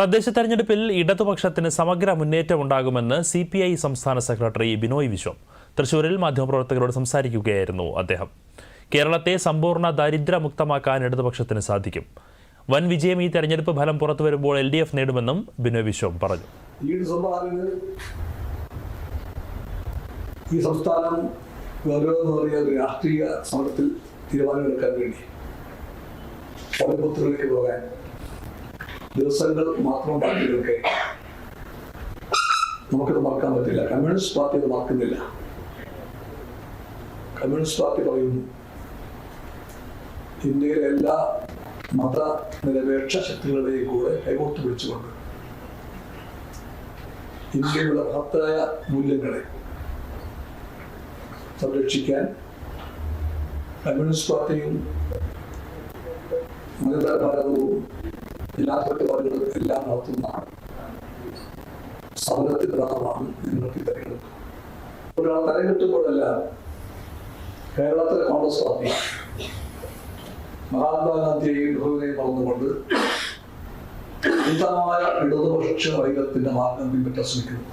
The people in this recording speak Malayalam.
തദ്ദേശ തെരഞ്ഞെടുപ്പിൽ ഇടതുപക്ഷത്തിന് സമഗ്ര മുന്നേറ്റമുണ്ടാകുമെന്ന് സി പി ഐ സംസ്ഥാന സെക്രട്ടറി ബിനോയ് വിശ്വം. തൃശൂരിൽ മാധ്യമപ്രവർത്തകരോട് സംസാരിക്കുകയായിരുന്നു അദ്ദേഹം. കേരളത്തെ സമ്പൂർണ ദാരിദ്ര്യമുക്തമാക്കാൻ ഇടതുപക്ഷത്തിന് സാധിക്കും. വൻ വിജയം ഈ തെരഞ്ഞെടുപ്പ് ഫലം പുറത്തു വരുമ്പോൾ എൽ ഡി എഫ് നേടുമെന്നും ബിനോയ് വിശ്വം പറഞ്ഞു. ഈ സംസ്ഥാനം രാഷ്ട്രീയ സമരത്തിൽ തീരുമാനമെടുക്കാൻ വേണ്ടി. പോകാൻ. ദിവസങ്ങൾ മാത്രം ബാക്കി നിൽക്കെ നമുക്കത് മറക്കാൻ പറ്റില്ല. കമ്മ്യൂണിസ്റ്റ് പാർട്ടി അത് മറക്കുന്നില്ല. കമ്മ്യൂണിസ്റ്റ് പാർട്ടി പറയുന്നു ഇന്ത്യയിലെ എല്ലാ മത നിരപേക്ഷ ശക്തികളുടെയും കൂടെ കൈകോർത്ത് പിടിച്ചുകൊണ്ട് ഇന്ത്യയിലുള്ള മഹത്തായ മൂല്യങ്ങളെ സംരക്ഷിക്കാൻ കമ്മ്യൂണിസ്റ്റ് പാർട്ടിയും മതപരവും ജനാധിപത്യവാദികളും എല്ലാം നടത്തുന്നതാണ് സമരത്തിൽ ഭാഗമാണ് നിങ്ങൾക്ക് തെരഞ്ഞെടുപ്പ്. ഒരാൾ തെരഞ്ഞെടുക്കുമ്പോഴെല്ലാം കേരളത്തിലെ കോൺഗ്രസ് പാർട്ടി മഹാത്മാഗാന്ധിയെയും നെഹ്റുവിനെയും മറന്നുകൊണ്ട് ഉചിതമായ ഇടതുപക്ഷ വൈകത്തിന്റെ മാർഗം പിൻപറ്റാൻ ശ്രമിക്കുന്നു.